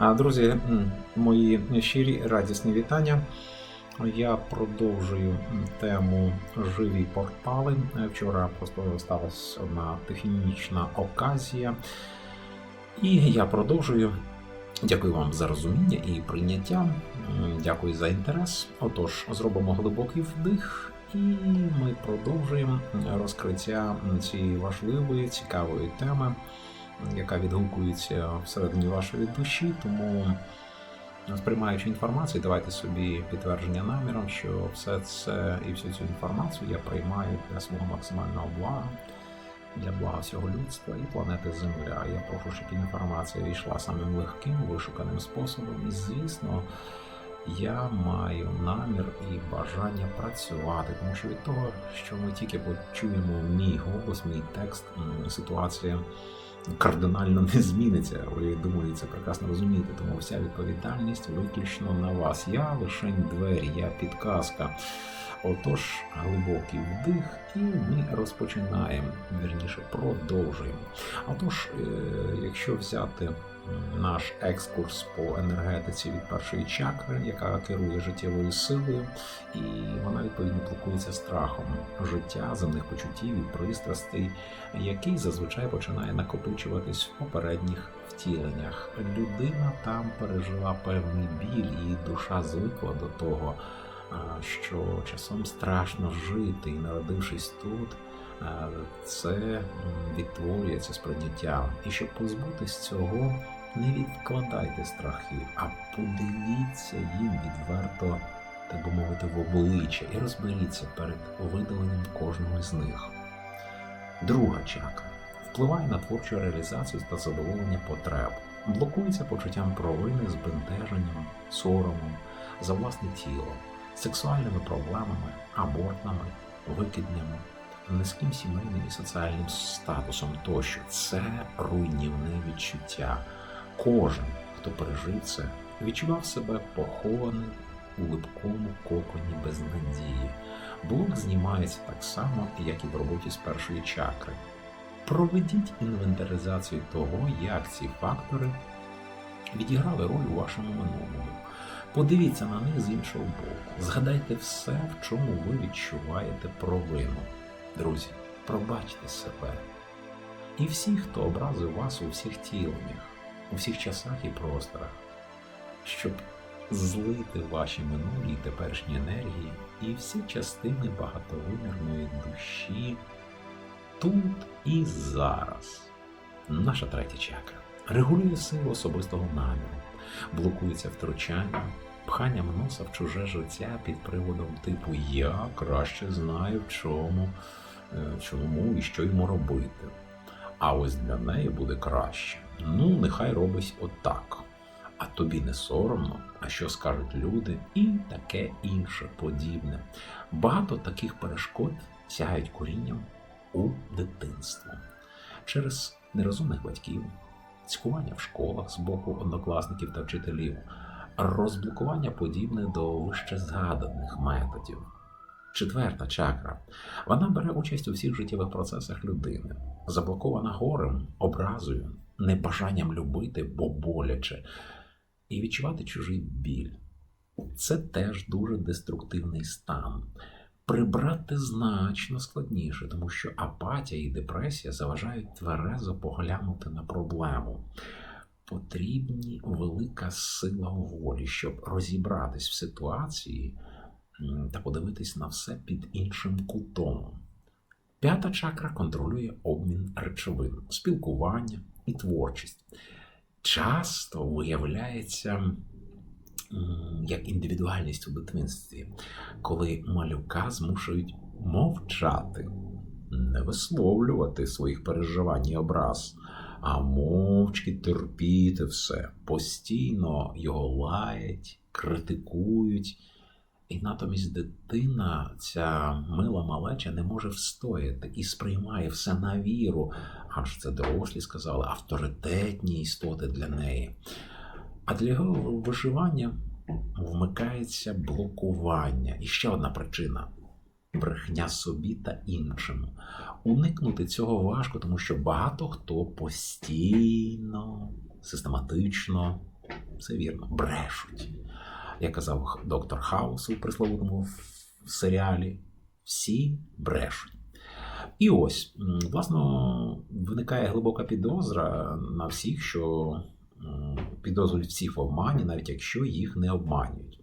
Друзі, мої щирі радісні вітання. Я продовжую тему живі портали. Вчора просто сталася одна технічна оказія. І я продовжую. Дякую вам за розуміння і прийняття. Дякую за інтерес. Отож, зробимо глибокий вдих, і ми продовжуємо розкриття цієї важливої, цікавої теми, яка відгукується всередині вашої душі. Тому, сприймаючи інформацію, давайте собі підтвердження наміром, що все це і всю цю інформацію я приймаю для свого максимального блага для блага всього людства і планети Земля. Я прошу, щоб інформація йшла самим легким, вишуканим способом. І, звісно, я маю намір і бажання працювати, тому що від того, що ми тільки почуємо мій голос, мій текст, ситуація кардинально не зміниться. Ви думаю, це прекрасно розумієте, тому вся відповідальність виключно на вас. Я лишень двері, я підказка. Отож, глибокий вдих, і ми розпочинаємо, вірніше, продовжуємо. Отож, е, якщо взяти наш екскурс по енергетиці від першої чакри, яка керує життєвою силою, і вона відповідно блокується страхом життя, земних почуттів і пристрастей, який зазвичай починає накопичуватись в попередніх втіленнях. Людина там пережила певний біль, і душа звикла до того що часом страшно жити, і народившись тут, це відтворюється сприйняття. І щоб позбутись цього, не відкладайте страхи, а подивіться їм відверто, так би мовити, в обличчя і розберіться перед видаленням кожного з них. Друга чакра впливає на творчу реалізацію та задоволення потреб, блокується почуттям провини, збентеженням, соромом за власне тіло сексуальними проблемами, абортами, викиднями, низьким сімейним і соціальним статусом тощо це руйнівне відчуття. Кожен, хто пережив це, відчував себе похованим у липкому коконі безнадії. Блок знімається так само, як і в роботі з першої чакри. Проведіть інвентаризацію того, як ці фактори відіграли роль у вашому минулому. Подивіться на них з іншого боку. Згадайте все, в чому ви відчуваєте провину. Друзі, пробачте себе. І всіх, хто образив вас у всіх тіленнях, у всіх часах і просторах, щоб злити ваші минулі і теперішні енергії і всі частини багатовимірної душі тут і зараз. Наша третя чакра регулює силу особистого наміру блокується втручання, пханням носа в чуже життя під приводом типу Я краще знаю, в чому, чому і що йому робити. А ось для неї буде краще. Ну, нехай робить отак. А тобі не соромно, а що скажуть люди, і таке інше подібне. Багато таких перешкод сягають корінням у дитинство через нерозумних батьків, цькування в школах з боку однокласників та вчителів, розблокування подібне до вище згаданих методів. Четверта чакра. Вона бере участь у всіх життєвих процесах людини, заблокована горем, образою, небажанням любити, бо боляче, і відчувати чужий біль. Це теж дуже деструктивний стан. Прибрати значно складніше, тому що апатія і депресія заважають тверезо поглянути на проблему. Потрібні велика сила волі, щоб розібратись в ситуації та подивитись на все під іншим кутом. П'ята чакра контролює обмін речовин, спілкування і творчість. Часто виявляється як індивідуальність у дитинстві, коли малюка змушують мовчати, не висловлювати своїх переживань і образ, а мовчки терпіти все, постійно його лаять, критикують. І натомість дитина, ця мила малеча, не може встояти і сприймає все на віру, аж це дорослі сказали, авторитетні істоти для неї. А для його виживання вмикається блокування. І ще одна причина брехня собі та іншим. Уникнути цього важко, тому що багато хто постійно, систематично Все вірно, брешуть. Як казав доктор Хаус у присловутому серіалі, всі брешуть. І ось, м, власне, виникає глибока підозра на всіх, що підозрюють всіх в обмані, навіть якщо їх не обманюють.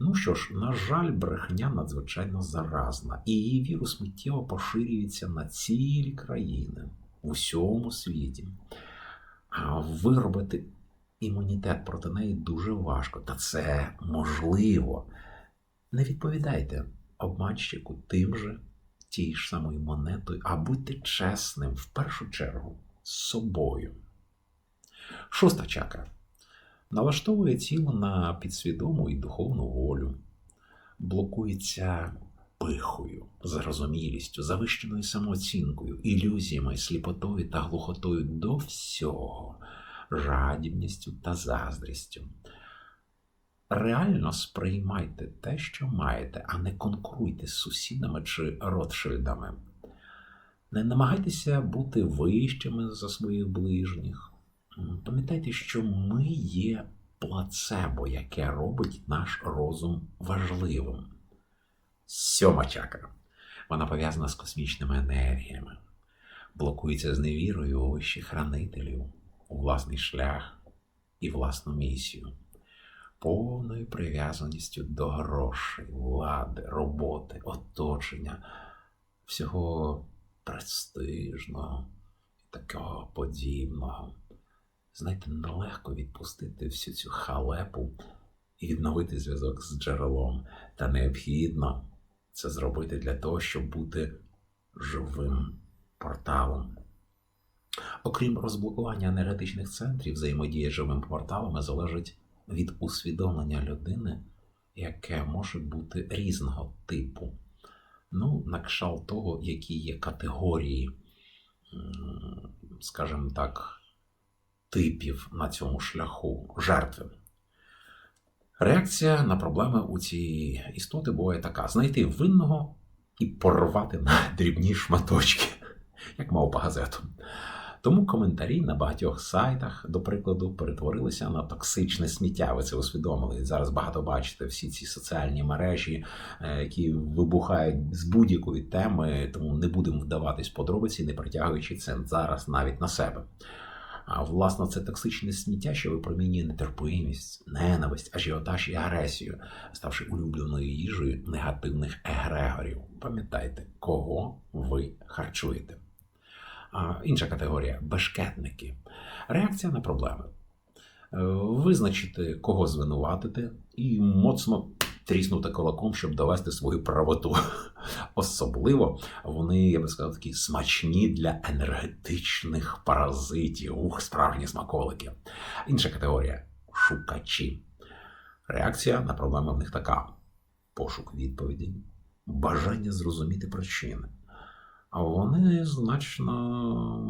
Ну що ж, на жаль, брехня надзвичайно заразна, і її вірус миттєво поширюється на цілі країни в усьому світі. А виробити імунітет проти неї дуже важко, та це можливо. Не відповідайте обманщику тим же, тією ж самою монетою, а будьте чесним в першу чергу з собою. Шоста чакра налаштовує тіло на підсвідому і духовну волю, блокується пихою, зарозумілістю, завищеною самооцінкою, ілюзіями, сліпотою та глухотою до всього, жадібністю та заздрістю. Реально сприймайте те, що маєте, а не конкуруйте з сусідами чи ротшильдами. Не намагайтеся бути вищими за своїх ближніх. Пам'ятайте, що ми є плацебо, яке робить наш розум важливим. Сьома чакра. Вона пов'язана з космічними енергіями, блокується з невірою вищих хранителів, у власний шлях і власну місію, повною прив'язаністю до грошей, влади, роботи, оточення, всього престижного і такого подібного. Знаєте, нелегко відпустити всю цю халепу і відновити зв'язок з джерелом. Та необхідно це зробити для того, щоб бути живим порталом. Окрім розблокування енергетичних центрів, взаємодія з живими порталами залежить від усвідомлення людини, яке може бути різного типу. Ну, на кшалт того, які є категорії, скажімо так, типів на цьому шляху жертви. Реакція на проблеми у цій істоти буває така: знайти винного і порвати на дрібні шматочки, як мав по газету. Тому коментарі на багатьох сайтах, до прикладу, перетворилися на токсичне сміття. Ви це усвідомили. Зараз багато бачите всі ці соціальні мережі, е, які вибухають з будь-якої теми, тому не будемо вдаватись подробиці, не притягуючи це зараз навіть на себе. А власне, це токсичне сміття, що випромінює нетерпимість, ненависть, ажіотаж і агресію, ставши улюбленою їжею негативних егрегорів. Пам'ятайте, кого ви харчуєте. Інша категорія бешкетники. Реакція на проблеми. Е, Визначити, кого звинуватити, і моцно тріснути кулаком, щоб довести свою правоту. Особливо вони, я би сказав, такі смачні для енергетичних паразитів. Ух, справжні смаколики. Інша категорія шукачі. Реакція на проблеми в них така: пошук відповіді, бажання зрозуміти причини. Вони значно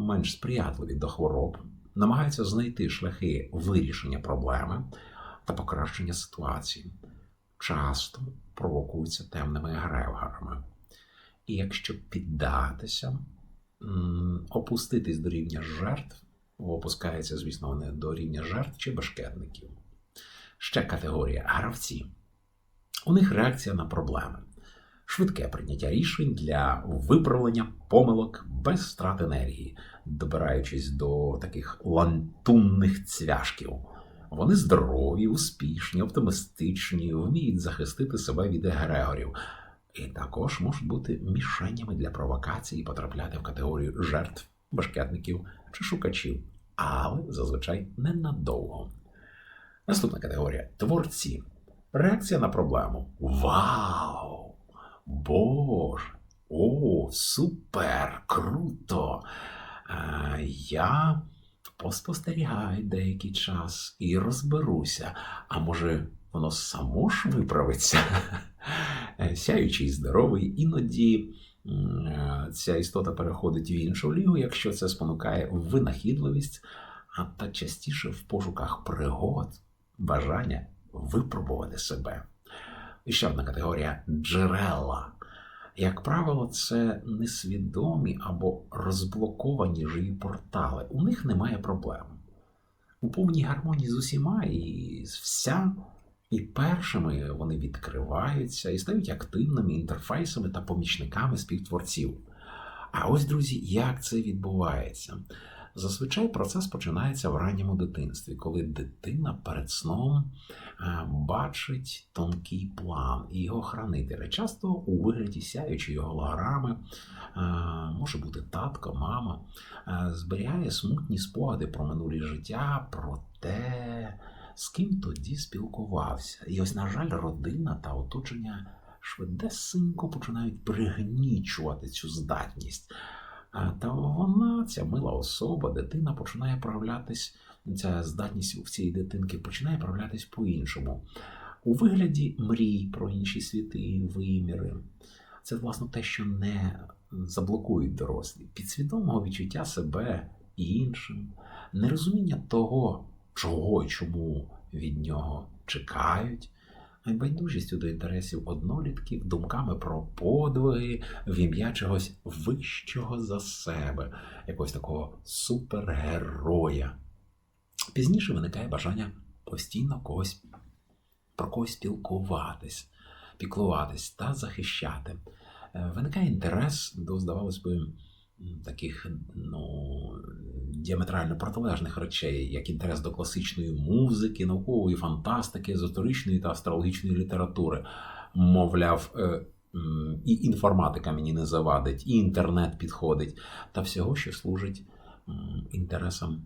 менш сприятливі до хвороб, намагаються знайти шляхи вирішення проблеми та покращення ситуації. Часто провокуються темними егрегорами. І якщо піддатися, опуститись до рівня жертв, опускається, звісно, вони до рівня жертв чи бешкетників. Ще категорія гравці. У них реакція на проблеми. Швидке прийняття рішень для виправлення помилок без страт енергії, добираючись до таких лантунних цвяшків. Вони здорові, успішні, оптимістичні, вміють захистити себе від егрегорів, і також можуть бути мішенями для провокацій і потрапляти в категорію жертв, башкетників чи шукачів, але зазвичай ненадовго. Наступна категорія творці. Реакція на проблему. Вау! Боже! О, супер! Круто! А, я поспостерігаю деякий час і розберуся. А може, воно само ж виправиться? Сяючий здоровий, іноді е, ця істота переходить в іншу лігу, якщо це спонукає винахідливість, а та частіше в пошуках пригод, бажання випробувати себе. І ще одна категорія джерела. Як правило, це несвідомі або розблоковані живі портали. У них немає проблем. у повній гармонії з усіма і з вся. І першими вони відкриваються і стають активними інтерфейсами та помічниками співтворців. А ось, друзі, як це відбувається? Зазвичай процес починається в ранньому дитинстві, коли дитина перед сном е, бачить тонкий план і його хранителя. Часто у вигляді сяючої голограми, е, може бути татко, мама, е, зберігає смутні спогади про минулі життя, про те, з ким тоді спілкувався. І ось, на жаль, родина та оточення швидесенько починають пригнічувати цю здатність. Та вона, ця мила особа, дитина починає проявлятись, ця здатність у цієї дитинки починає проявлятись по-іншому. У вигляді мрій про інші світи, виміри. Це, власне, те, що не заблокують дорослі, підсвідомого відчуття себе і іншим, нерозуміння того, чого і чому від нього чекають байдужістю до інтересів однолітків, думками про подвиги в ім'я чогось вищого за себе, якогось такого супергероя. Пізніше виникає бажання постійно когось про когось спілкуватись, піклуватись та захищати. Е, виникає інтерес до, здавалось би, таких ну, діаметрально протилежних речей, як інтерес до класичної музики, наукової фантастики, езотеричної та астрологічної літератури. Мовляв, е, і інформатика мені не завадить, і інтернет підходить, та всього, що служить інтересам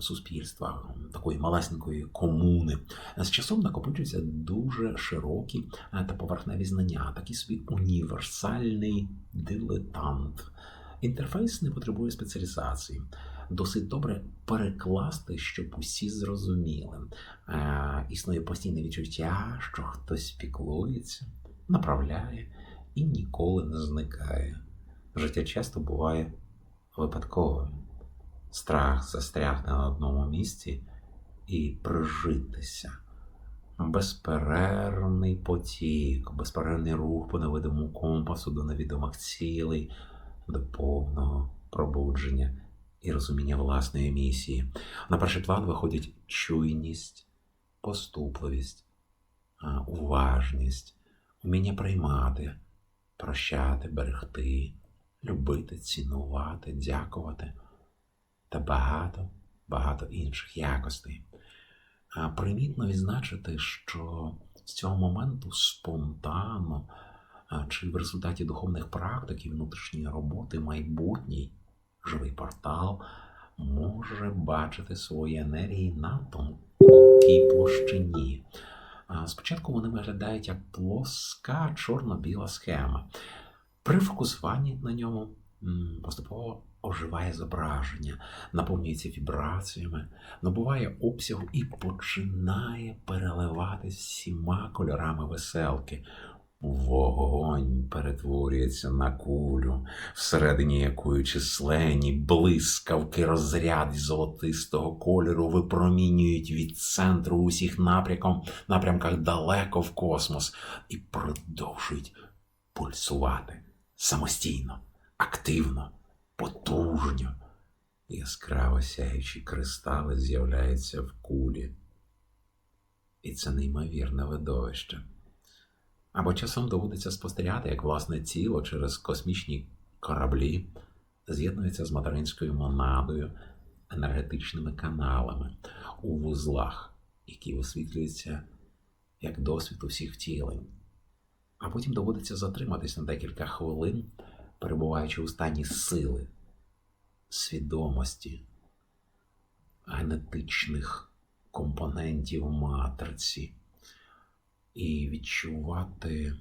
суспільства, такої малесенької комуни. З часом накопичуються дуже широкі е, та поверхневі знання, такий собі універсальний дилетант. Інтерфейс не потребує спеціалізації. Досить добре перекласти, щоб усі зрозуміли. Е, Існує постійне відчуття, що хтось піклується, направляє і ніколи не зникає. Життя часто буває випадковим. Страх застрягне на одному місці і прижитися. Безперервний потік, безперервний рух по невидимому компасу до невідомих цілей до повного пробудження і розуміння власної місії. На перший план виходять чуйність, поступливість, уважність, уміння приймати, прощати, берегти, любити, цінувати, дякувати та багато, багато інших якостей. Примітно відзначити, що з цього моменту спонтанно чи в результаті духовних практик і внутрішньої роботи майбутній живий портал може бачити свої енергії на тонкій площині. Спочатку вони виглядають як плоска чорно-біла схема. При фокусуванні на ньому поступово оживає зображення, наповнюється вібраціями, набуває обсягу і починає переливатись всіма кольорами веселки. Вогонь перетворюється на кулю, всередині якої численні блискавки розряд золотистого кольору випромінюють від центру усіх напрямком, напрямках далеко в космос і продовжують пульсувати самостійно, активно, потужно. Яскраво сяючі кристали з'являються в кулі. І це неймовірне видовище. Або часом доводиться спостерігати, як власне тіло через космічні кораблі з'єднується з материнською монадою, енергетичними каналами у вузлах, які освітлюються як досвід усіх втілень. А потім доводиться затриматись на декілька хвилин, перебуваючи у стані сили, свідомості, генетичних компонентів матриці і відчувати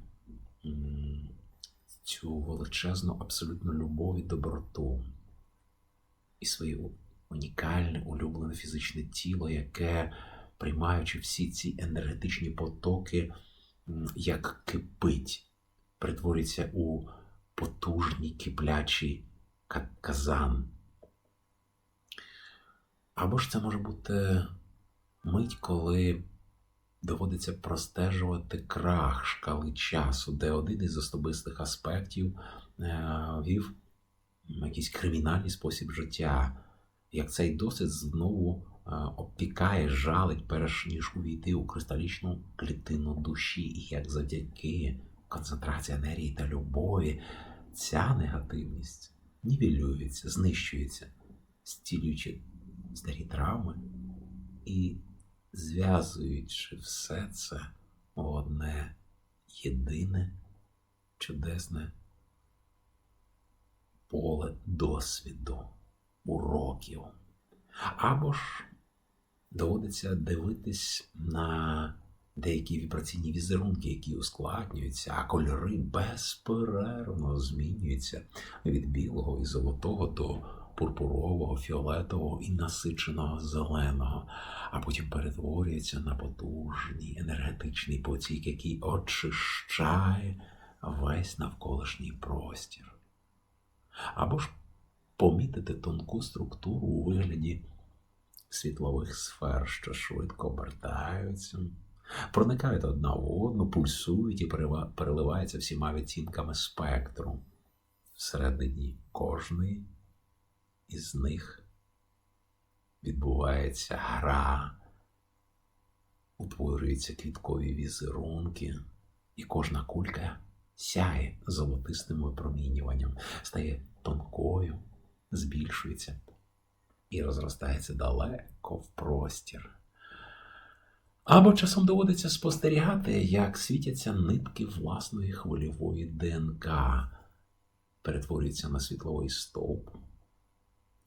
цю величезну абсолютну любов і доброту і своє унікальне улюблене фізичне тіло, яке, приймаючи всі ці енергетичні потоки, як кипить, перетворюється у потужний киплячий казан. Або ж це може бути мить, коли доводиться простежувати крах шкали часу, де один із особистих аспектів е, вів якийсь кримінальний спосіб життя, як цей досвід знову обпікає, жалить, перш ніж увійти у кристалічну клітину душі, і як завдяки концентрації енергії та любові ця негативність нівелюється, знищується, зцілюючи старі травми і зв'язуючи все це в одне єдине чудесне поле досвіду, уроків. Або ж доводиться дивитись на деякі вібраційні візерунки, які ускладнюються, а кольори безперервно змінюються від білого і золотого до пурпурового, фіолетового і насиченого зеленого, а потім перетворюються на потужний енергетичний потік, який очищає весь навколишній простір. Або ж помітити тонку структуру у вигляді світлових сфер, що швидко обертаються, проникають одна в одну, пульсують і переливаються всіма відтінками спектру. Всередині кожної із них відбувається гра, утворюються квіткові візерунки, і кожна кулька сяє золотистим випромінюванням, стає тонкою, збільшується і розростається далеко в простір. Або часом доводиться спостерігати, як світяться нитки власної хвильової ДНК, перетворюються на світловий стовп,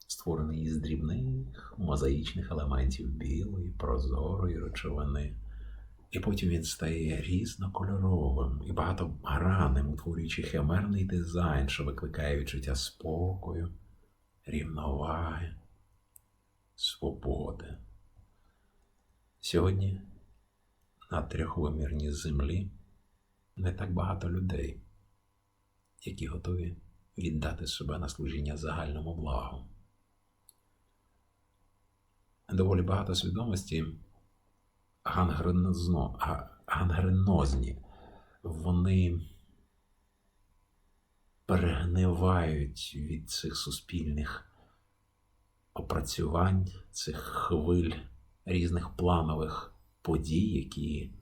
створений із дрібних мозаїчних елементів білої, прозорої речовини. І потім він стає різнокольоровим і багатогранним, утворюючи химерний дизайн, що викликає відчуття спокою, рівноваги, свободи. Сьогодні на трьохвимірній землі не так багато людей, які готові віддати себе на служіння загальному благу. Доволі багато свідомості гангренозно, гангренозні, вони перегнивають від цих суспільних опрацювань, цих хвиль різних планових подій, які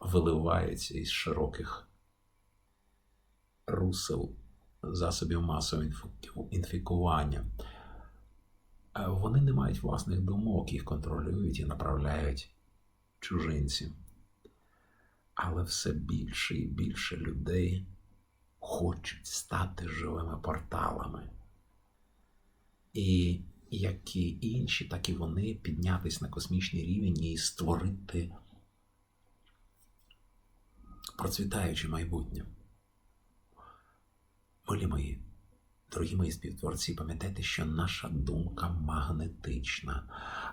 виливаються із широких русел засобів масового інфікування. Вони не мають власних думок, їх контролюють і направляють чужинці. Але все більше і більше людей хочуть стати живими порталами. І як і інші, так і вони піднятись на космічний рівень і створити процвітаюче майбутнє. Милі мої, дорогі мої співтворці, пам'ятайте, що наша думка магнетична,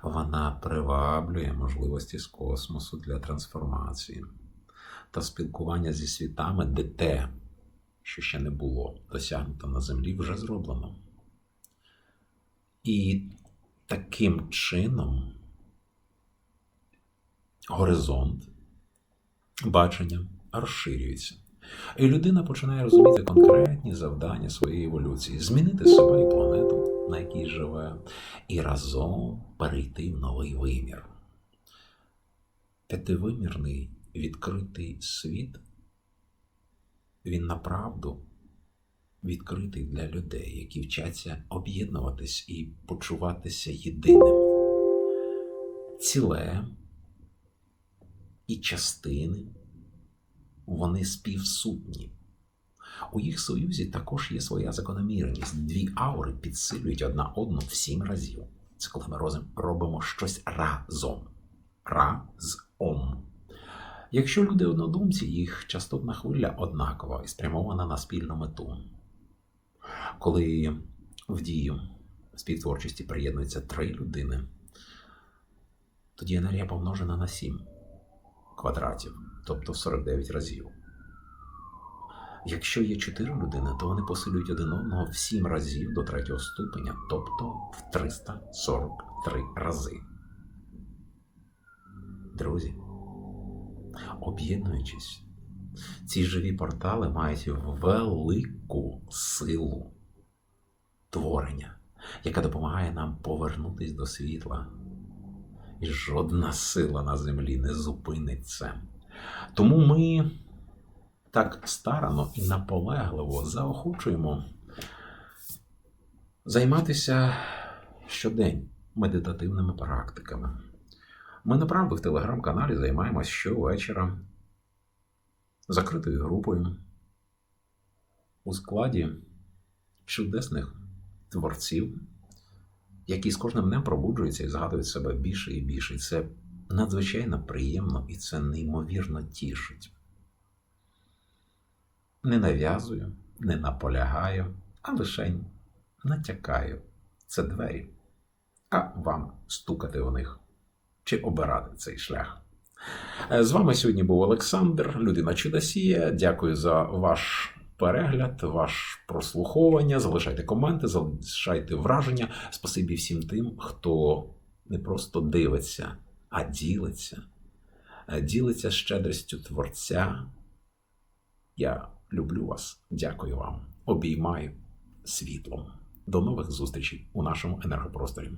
вона приваблює можливості з космосу для трансформації та спілкування зі світами, де те, що ще не було досягнуто на землі, вже зроблено. І таким чином горизонт бачення розширюється. І людина починає розуміти конкретні завдання своєї еволюції, змінити себе і планету, на якій живе, і разом перейти в новий вимір. П'ятивимірний відкритий світ, він направду відкритий для людей, які вчаться об'єднуватись і почуватися єдиним. Ціле і частини, вони співсутні. У їх союзі також є своя закономірність. Дві аури підсилюють одна одну в сім разів. Це коли ми робимо щось разом. Ра з ом. Якщо люди однодумці, їх частотна хвиля однакова і спрямована на спільну мету. Коли в дію співтворчості приєднуються три людини, тоді енергія помножена на 7 квадратів, тобто 49 разів. Якщо є 4 людини, то вони посилюють один одного в 7 разів до третього ступеня, тобто в 343 рази. Друзі, об'єднуючись, ці живі портали мають велику силу творення, яка допомагає нам повернутися до світла, і жодна сила на землі не зупинить це. Тому ми так старано і наполегливо заохочуємо займатися щодень медитативними практиками. Ми направду в телеграм-каналі займаємось щовечора закритою групою у складі чудесних творців, які з кожним днем пробуджуються і згадують себе більше і більше. Це надзвичайно приємно і це неймовірно тішить. Не нав'язую, не наполягаю, а лише натякаю. Це двері. А вам стукати у них чи обирати цей шлях. З вами сьогодні був Олександр, людина Чудосія. Дякую за ваш перегляд, ваш прослуховування. Залишайте коменти, залишайте враження. Спасибі всім тим, хто не просто дивиться, а ділиться. Е, Ділиться щедрістю Творця. Я люблю вас. Дякую вам. Обіймаю світлом. До нових зустрічей у нашому енергопросторі.